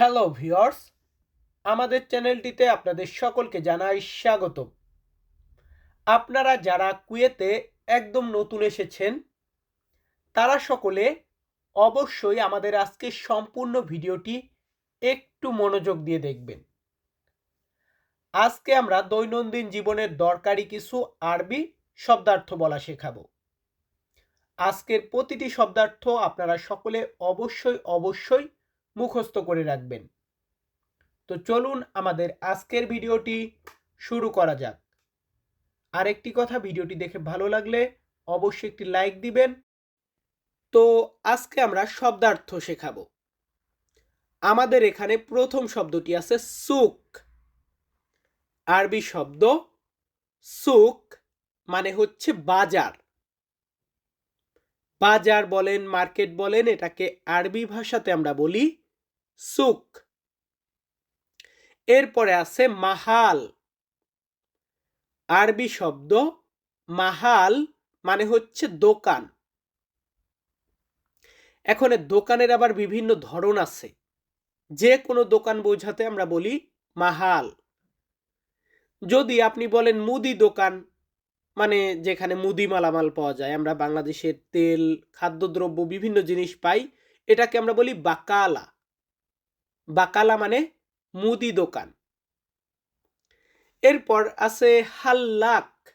Hello viewers আমাদের চ্যানেলটিতে আপনাদের সকলকে জানাই স্বাগত আপনারা যারা কুয়েতে একদম নতুন এসেছেন, তারা সকলে অবশ্যই আমাদের আজকে সম্পূর্ণ ভিডিওটি একটু মনোযোগ দিয়ে দেখবেন। আজকে আমরা দৈনন্দিন জীবনের দরকারি কিছু আরবি শব্দার্থ বলা শেখাবো। আজকের প্রতিটি শব্দার্থ আপনারা সকলে অবশ্যই অবশ্যই মুখস্থ করে রাখবেন। তো চলুন আমাদের আজকের ভিডিওটি শুরু করা যাক। আরেকটি কথা, ভিডিওটি দেখে ভালো লাগলে অবশ্যই একটি লাইক দিবেন। তো আজকে আমরা শব্দার্থ শেখাবো। আমাদের এখানে প্রথম শব্দটি আছে সুক আরবি শব্দ সুক মানে হচ্ছে বাজার। বাজার বলেন, মার্কেট বলেন, এটাকে আরবি ভাষাতে আমরা বলি সুক এরপরে আছে মাহাল। আরবি শব্দ মাহাল মানে হচ্ছে দোকান। এখন দোকানের আবার বিভিন্ন ধরন আছে। যে কোনো দোকান বোঝাতে আমরা বলি মাহাল। যদি আপনি বলেন মুদি দোকান মানে যেখানে মুদি মালামাল পাওয়া যায়, আমরা বাংলাদেশের তেল, খাদ্যদ্রব্য, বিভিন্ন জিনিস পাই, এটাকে আমরা বলি বাকালা। বাকালা মানে মুদি দোকান। এরপর আছে হাল্লাক।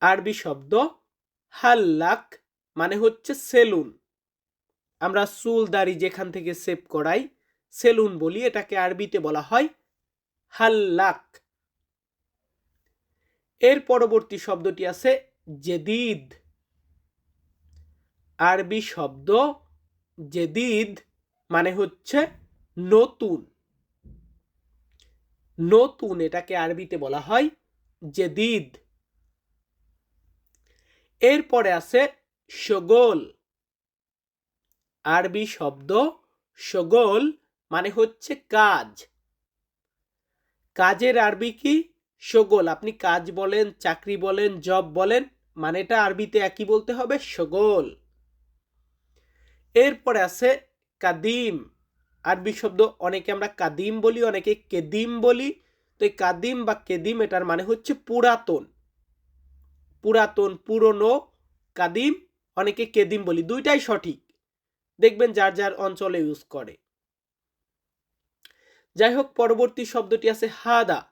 আরবি শব্দ হাল্লাক মানে হচ্ছে সেলুন। আমরা চুল দাড়ি যেখান থেকে সেভ করাই, সেলুন বলি, এটাকে আরবিতে বলা হয় হাল্লাক। এর পরবর্তী শব্দটি আছে জেদিদ। আরবি শব্দ জেদিদ মানে হচ্ছে নতুন। নতুন এটাকে আরবিতে বলা হয় জেদিদ। এরপরে আছে সগোল। আরবি শব্দ সগোল মানে হচ্ছে কাজ। কাজের আরবি কি? সগোল। আপনি কাজ বলেন, চাকরি বলেন, জব বলেন, মানেটা আরবিতে একই বলতে হবে, সগোল। এরপরে আছে কাদিম। আরবি শব্দ অনেকে আমরা কাদিম বলি, অনেকে কেদিম বলি। তো এই কাদিম বা কেদিম এটার মানে হচ্ছে পুরাতন। পুরাতন, পুরনো, কাদিম, অনেকে কেদিম বলি, দুইটাই সঠিক। দেখবেন যার যার অঞ্চলে ইউজ করে। যাই হোক পরবর্তী শব্দটি আছে হাদা।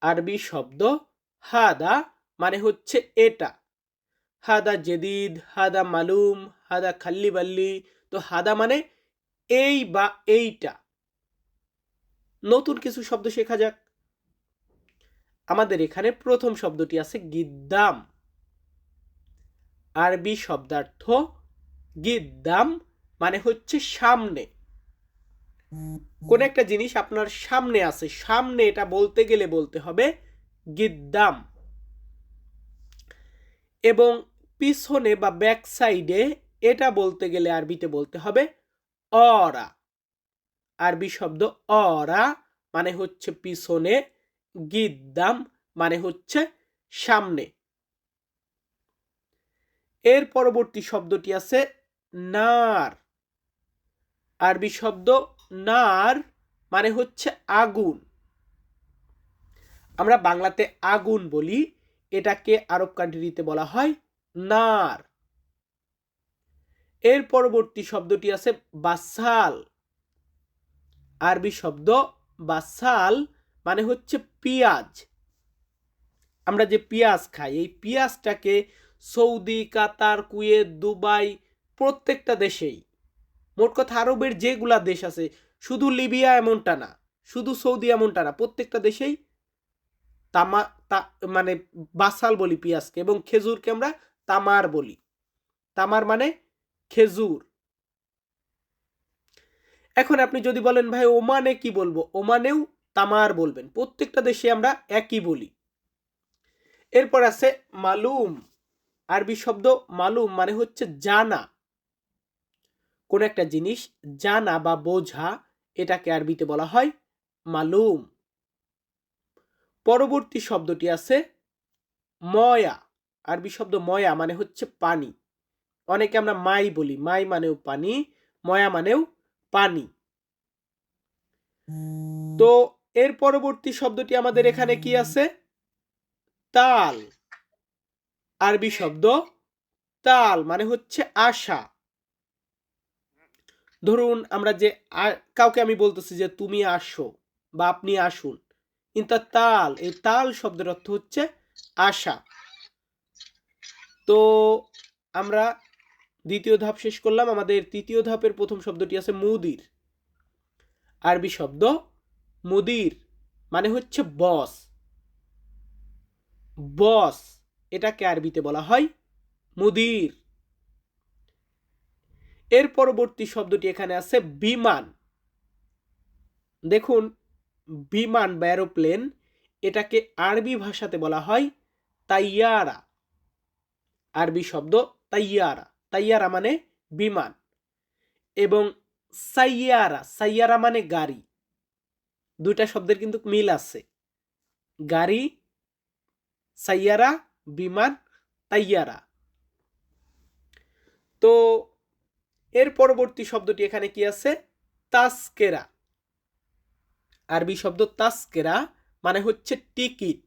আরবি শব্দ হাদা মানে হচ্ছে এটা। হাদা জেদিদ, হাদা মালুম, হাদা খাল্লি বাল্লি তো হাদা মানে এই বা এইটা। নতুন কিছু শব্দ শেখা যাক। আমাদের এখানে প্রথম শব্দটি আছে গিদ্দাম। আরবি শব্দার্থ গিদ্দাম মানে হচ্ছে সামনে। কোন একটা জিনিস আপনার সামনে আছে, সামনে এটা বলতে গেলে বলতে হবে গিদ্দাম। এবং পিছনে বা ব্যাক সাইডে এটা বলতে গেলে আরবিতে বলতে হবে অরা। আরবি শব্দ অরা মানে হচ্ছে পিছনে, গিদ্দাম মানে হচ্ছে সামনে। এর পরবর্তী শব্দটি আছে নার। আরবি শব্দ নার মানে হচ্ছে আগুন। আমরা বাংলাতে আগুন বলি, এটাকে আরব কান্ট্রিতে বলা হয় নার। এর পরবর্তী শব্দটি আছে বাসাল। আরবি শব্দ বাসাল মানে হচ্ছে পিঁয়াজ। আমরা যে পেঁয়াজ খাই, এই পেঁয়াজটাকে সৌদি, কাতার, কুয়েত, দুবাই প্রত্যেকটা দেশেই, মোট কথা আরবের যেগুলা দেশ আছে, শুধু লিবিয়া এমনটা না, শুধু সৌদি এমনটা না, প্রত্যেকটা দেশেই তামা, তা মানে বাসাল বলি পেঁয়াজকে এবং খেজুরকে আমরা তামার বলি। তামার মানে খেজুর। এখন আপনি যদি বলেন, ভাই, ওমানে কি বলব? ওমানেও তামার বলবেন। প্রত্যেকটা দেশে আমরা একই বলি। এরপর আছে মালুম। আরবি শব্দ মালুম মানে হচ্ছে জানা। কোন একটা জিনিস জানা বা বোঝা, এটাকে আরবিতে বলা হয় মালুম। পরবর্তী শব্দটি আছে ময়া। আরবি শব্দ ময়া মানে হচ্ছে পানি। অনেকে আমরা মাই বলি। মাই মানেও পানি, ময়া মানেও পানি। তো এর পরবর্তী শব্দটি আমাদের এখানে কি আছে? তাল। আরবি শব্দ তাল মানে হচ্ছে আশা। ধরুন আমরা যে কাউকে আমি বলতেছি যে, তুমি আসো বা আপনি আসুন। কিন্তু তাল, এই তাল শব্দের অর্থ হচ্ছে আশা। তো আমরা দ্বিতীয় ধাপ শেষ করলাম, আমাদের তৃতীয় ধাপের প্রথম শব্দটি আছে মুদির। আরবি শব্দ মুদির মানে হচ্ছে বস বস এটাকে আরবিতে বলা হয় মুদির। এর পরবর্তী শব্দটি এখানে আছে বিমান। দেখুন, বিমান বা এরোপ্লেন এটাকে আরবি ভাষাতে বলা হয় তাইয়ারা। আরবি শব্দ তাইয়ারা। তাইয়ারা মানে বিমান। এবং সাইয়ারা সাইয়ারা মানে গাড়ি। দুইটা শব্দের কিন্তু মিল আছে। গাড়ি, সাইয়ারা, বিমান, তাইয়ারা। তো এর পরবর্তী শব্দটি এখানে কি আছে? তাস্কেরা। আরবি শব্দ তাস্কেরা মানে হচ্ছে টিকিট।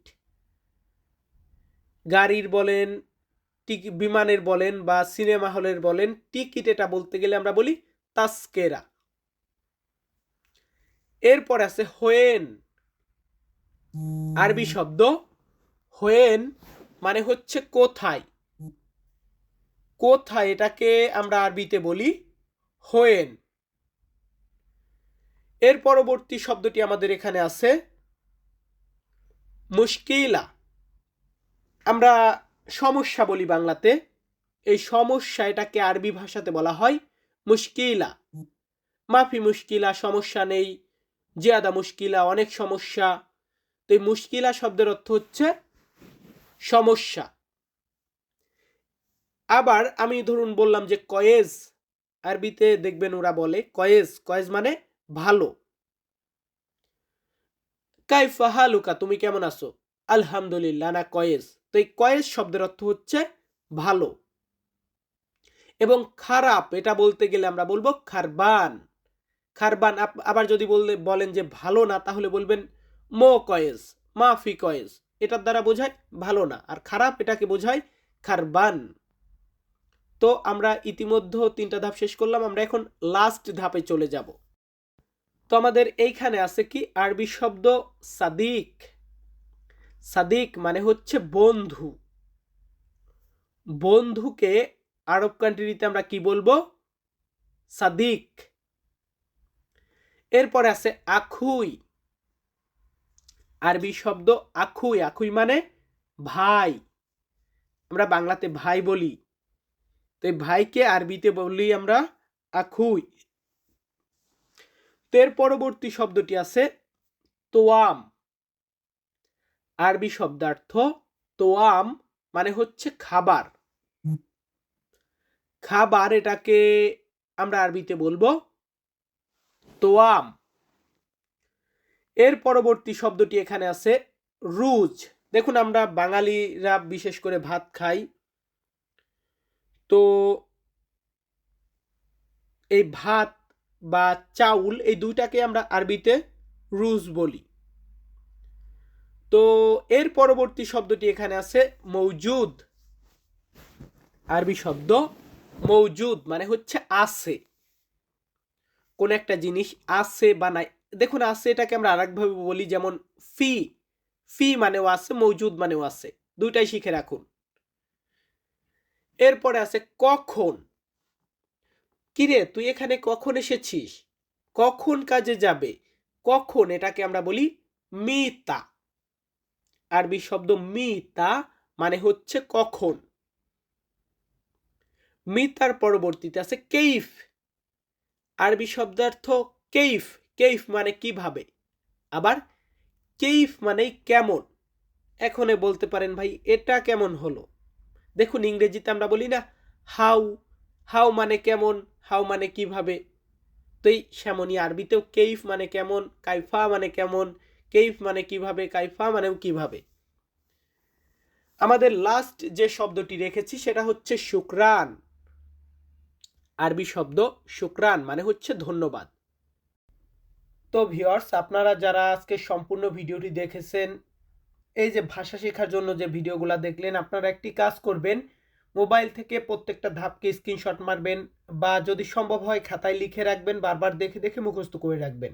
গাড়ির বলেন বিমানের বলেন বা সিনেমা হলের বলেন টিকিট এটা বলতে গেলে আমরা বলি তাস্কেরা। এরপর আছে হোয়েন। আরবি শব্দ হোয়েন মানে হচ্ছে কোথায়? কোথায় এটাকে আমরা আরবিতে বলি হোয়েন। এর পরবর্তী শব্দটি আমাদের এখানে আছে মুশকিলা। আমরা সমস্যা বলি বাংলাতে, এই সমস্যা এটাকে আরবি ভাষাতে বলা হয় মুশকিলা। মাফি মুশকিলা, সমস্যা নেই, জিয়াদা মুশকিলা, অনেক সমস্যা। তো এই মুশকিলা শব্দের অর্থ হচ্ছে সমস্যা। আবার আমি ধরুন বললাম যে কয়েজ, আরবিতে দেখবেন ওরা বলে কয়েজ। কয়েজ মানে ভালো। কাইফা হালুকা, তুমি কেমন আছো? আলহামদুলিল্লাহ, না কয়েজ। তো এই কয়েজ শব্দের অর্থ হচ্ছে ভালো এবং খারাপ, এটা বলতে গেলে আমরা বলব খারবান। খারবান আবার যদি বললে, বলেন যে ভালো না, তাহলে বলবেন মো কয়েজ মাফি কয়েজ এটার দ্বারা বোঝায় ভালো না, আর খারাপ এটাকে বোঝায় খারবান। তো আমরা ইতিমধ্যে তিনটা ধাপ শেষ করলাম, আমরা এখন লাস্ট ধাপে চলে যাব। তো আমাদের এইখানে আছে কি, আরবি শব্দ সাদিক। সাদিক মানে হচ্ছে বন্ধু। বন্ধুকে আরব কান্ট্রিতে আমরা কি বলব? সাদিক। এরপরে আছে আখুই। আরবি শব্দ আখুই। আখুই মানে ভাই। আমরা বাংলাতে ভাই বলি। তো এই ভাইকে আরবিতে বলি আমরা আখুই। তো এর পরবর্তী শব্দটি আছে তোয়াম। আরবি শব্দার্থ তোয়াম মানে হচ্ছে খাবার। খাবার এটাকে আমরা আরবিতে বলব তোয়াম। এর পরবর্তী শব্দটি এখানে আছে রুজ। দেখুন, আমরা বাঙালিরা বিশেষ করে ভাত খাই। তো এই ভাত বা চাউল এই দুইটাকে আমরা আরবিতে রুজ বলি। তো এর পরবর্তী শব্দটি এখানে আছে মৌজুদ। আরবি শব্দ মৌজুদ মানে হচ্ছে আছে। কোন একটা জিনিস আছে বা নাই। দেখুন, আছে এটাকে আমরা আরেকভাবে বলি যেমন ফি। ফি মানেও আছে, মৌজুদ মানেও আছে। দুইটাই শিখে রাখুন। এরপরে আছে কখন। কিরে, তুই এখানে কখন এসেছিস? কখন কাজে যাবে? কখন এটাকে আমরা বলি মিতা। আরবি শব্দ মিতা মানে হচ্ছে কখন। মিতার পরবর্তীতে আছে কেইফ। আরবি শব্দার্থ কেইফ। কেইফ মানে কীভাবে? আবার কেইফ মানে কেমন? এখনে বলতে পারেন ভাই, এটা কেমন হলো? দেখুন, ইংরেজিতে আমরা বলি না, হাউ। হাউ মানে কেমন, হাউ মানে কীভাবে? তো এই সেমনই আরবিতেও কেইফ মানে কেমন, কাইফা মানে কেমন কেইফ মানে কীভাবে, কাইফা মানেও কীভাবে? আমাদের লাস্ট যে শব্দটি রেখেছি সেটা হচ্ছে শুক্রান। আরবি শব্দ শুক্রান মানে হচ্ছে ধন্যবাদ। তো ভিওর্স আপনারা যারা আজকে সম্পূর্ণ ভিডিওটি দেখেছেন, এই যে ভাষা শেখার জন্য যে ভিডিওগুলো দেখলেন, আপনারা একটি কাজ করবেন, মোবাইল থেকে প্রত্যেকটা ধাপকে স্ক্রিনশট মারবেন বা যদি সম্ভব হয় খাতায় লিখে রাখবেন, বারবার দেখে দেখে মুখস্থ করে রাখবেন।